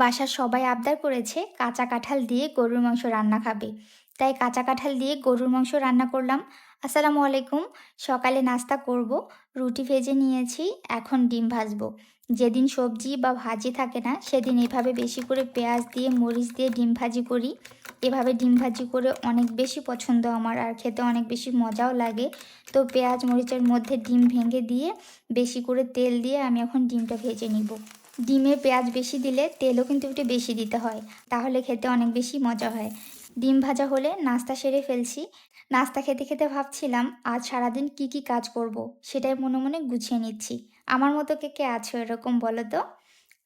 বাসার সবাই আবদার করেছে কাঁচা কাঁঠাল দিয়ে গরুর মাংস রান্না খাবে। তাই কাঁচা কাঁঠাল দিয়ে গরুর মাংস রান্না করলাম। আসসালামু আলাইকুম। সকালে নাস্তা করব, রুটি ভেজে নিয়েছি, এখন ডিম ভাজবো। যেদিন সবজি বা ভাজি থাকে না, সেদিন এভাবে বেশি করে পেঁয়াজ দিয়ে, মরিচ দিয়ে ডিম ভাজি করি। এভাবে ডিম ভাজি করে অনেক বেশি পছন্দ আমার, আর খেতে অনেক বেশি মজাও লাগে। তো পেঁয়াজ, মরিচের মধ্যে ডিম ভেঙে দিয়ে, বেশি করে তেল দিয়ে আমি এখন ডিমটা ভেজে নিব। ডিমে পেঁয়াজ বেশি দিলে তেলও কিন্তু একটু বেশি দিতে হয়, তাহলে খেতে অনেক বেশি মজা হয়। ডিম ভাজা হলে নাস্তা সেরে ফেলছি। নাস্তা খেতে খেতে ভাবছিলাম, আজ সারাদিন কি কি কাজ করব। সেটাই মনে মনে গুছিয়ে নিচ্ছি। আমার মতো কে কে আছো এরকম বলো তো?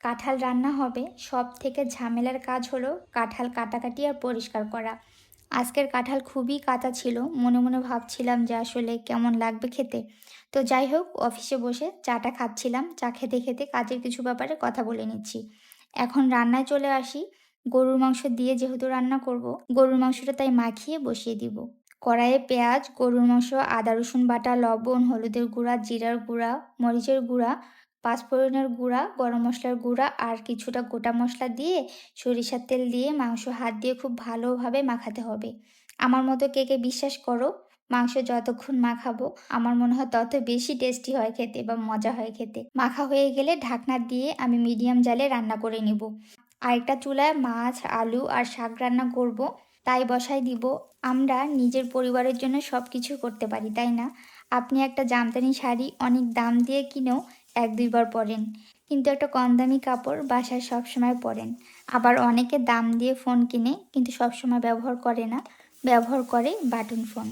কাঁঠাল রান্না হবে সব থেকে ঝামেলার কাজ হলো কাঁঠাল কাটাকাটি আর পরিষ্কার করা। আজকের কাঁঠাল খুবই কাঁচা ছিল, মনে মনে ভাবছিলাম যে আসলে কেমন লাগবে খেতে। তো যাই হোক, অফিসে বসে চাটা খাচ্ছিলাম, চা খেতে খেতে কাজের কিছু ব্যাপারে কথা বলে নিচ্ছি। এখন রান্নায় চলে আসি। গরুর মাংস দিয়ে যেহেতু রান্না করব, গরুর মাংসটা তাই মাখিয়ে বসিয়ে দিব। কড়াইয়ে পেঁয়াজ, গরুর মাংস, আদা রসুন বাটা, লবণ, হলুদের গুঁড়া, জিরার গুঁড়া, মরিচের গুঁড়া পাঁচফোড়নের গুঁড়া, গরম মশলার গুঁড়া আর কিছুটা গোটা মশলা দিয়ে সরিষার তেল দিয়ে মাংস হাত দিয়ে খুব ভালোভাবে মাখাতে হবে। আমার মতো কে কে বিশ্বাস করো, মাংস যতক্ষণ মাখাবো, আমার মনে হয় তত বেশি টেস্টি হয় খেতে বা মজা হয় খেতে। মাখা হয়ে গেলে ঢাকনা দিয়ে আমি মিডিয়াম জালে রান্না করে নিব। আরেকটা চুলায় মাছ, আলু আর শাক রান্না করব, তাই বসাই দিব। আমরা নিজের পরিবারের জন্য সব কিছু করতে পারি, তাই না? আপনি একটা জামদানি শাড়ি অনেক দাম দিয়ে কিনেও এক দুইবার পরেন। কিন্তু একটা কম দামি কাপড় বাসায় সবসময় পরেন। আবার অনেকে দাম দিয়ে ফোন কিনে কিন্তু সবসময় ব্যবহার করে না। ব্যবহার করে বাটন ফোন।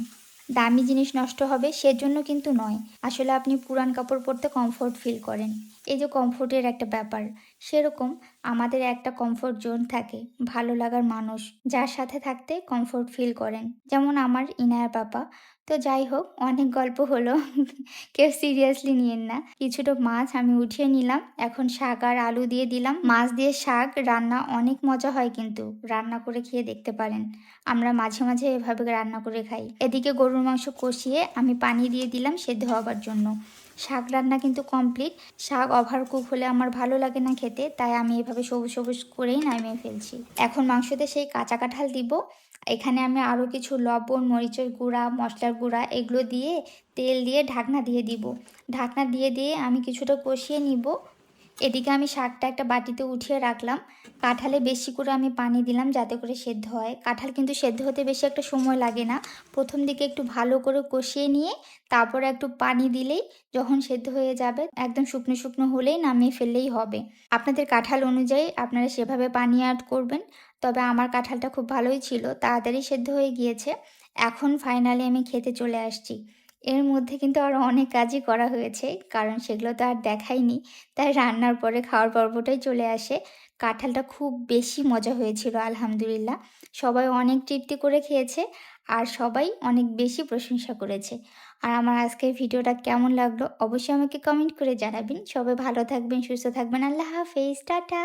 দামি জিনিস নষ্ট হবে সেজন্য কিন্তু নয়। আসলে আপনি পুরান কাপড় পরতে কমফোর্ট ফিল করেন। এই যে কমফোর্টের একটা ব্যাপার। সেরকম আমাদের একটা কমফোর্ট জোন থাকে, ভালো লাগার মানুষ যার সাথে থাকতে কমফোর্ট ফিল করেন। যেমন আমার ইনায়া পাপা তো যাই হোক, অনেক গল্প হলো। কেউ সিরিয়াসলি নিয়েন না। কিছুটা মাছ আমি উঠিয়ে নিলাম। এখন শাক আর আলু দিয়ে দিলাম। মাছ দিয়ে শাক রান্না অনেক মজা হয় কিন্তু, রান্না করে খেয়ে দেখতে পারেন। আমরা মাঝে মাঝে এভাবে রান্না করে খাই। এদিকে গরুর মাংস কষিয়ে আমি পানি দিয়ে দিলাম সেদ্ধ হবার জন্য। শাক রান্না কিন্তু কমপ্লিট শাক ওভার কুক হলে আমার ভালো লাগে না খেতে, তাই আমি এভাবে সবুজ সবুজ করেই নামিয়ে ফেলছি। এখন মাংসতে সেই কাঁচা কাঁঠাল দিব। এখানে আমি আরও কিছু লবণ, মরিচের গুঁড়া, মশলার গুঁড়া এগুলো দিয়ে তেল দিয়ে ঢাকনা দিয়ে দিব। ঢাকনা দিয়ে দিয়ে আমি কিছুটা কষিয়ে নিব। এদিকে আমি শাকটা একটা বাটিতে উঠিয়ে রাখলাম। কাঁঠালে বেশি করে আমি পানি দিলাম যাতে করে সেদ্ধ হয়। কাঁঠাল কিন্তু সেদ্ধ হতে বেশি একটা সময় লাগে না। প্রথম দিকে একটু ভালো করে কষিয়ে নিয়ে, তারপরে একটু পানি দিলেই যখন সেদ্ধ হয়ে যাবে, একদম শুকনো শুকনো হলেই নামিয়ে ফেললেই হবে। আপনাদের কাঁঠাল অনুযায়ী আপনারা সেভাবে পানি অ্যাড করবেন, তবে আমার কাঁঠালটা খুব ভালোই ছিল। তাড়াতাড়ি সেদ্ধ হয়ে গিয়েছে। এখন ফাইনালি আমি খেতে চলে আসছি। এর মধ্যে কিন্তু আরও অনেক কাজই করা হয়েছে। কারণ সেগুলো তো আর দেখাইনি। তাই রান্নার পরে খাওয়ার পর্বটাই চলে আসে। কাঁঠালটা খুব বেশি মজা হয়েছিল, আলহামদুলিল্লাহ। সবাই অনেক তৃপ্তি করে খেয়েছে আর সবাই অনেক বেশি প্রশংসা করেছে। আর আমার আজকের ভিডিওটা কেমন লাগল অবশ্যই আমাকে কমেন্ট করে জানাবেন। সবাই ভালো থাকবেন, সুস্থ থাকবেন। আল্লাহ হাফেজ। টাটা।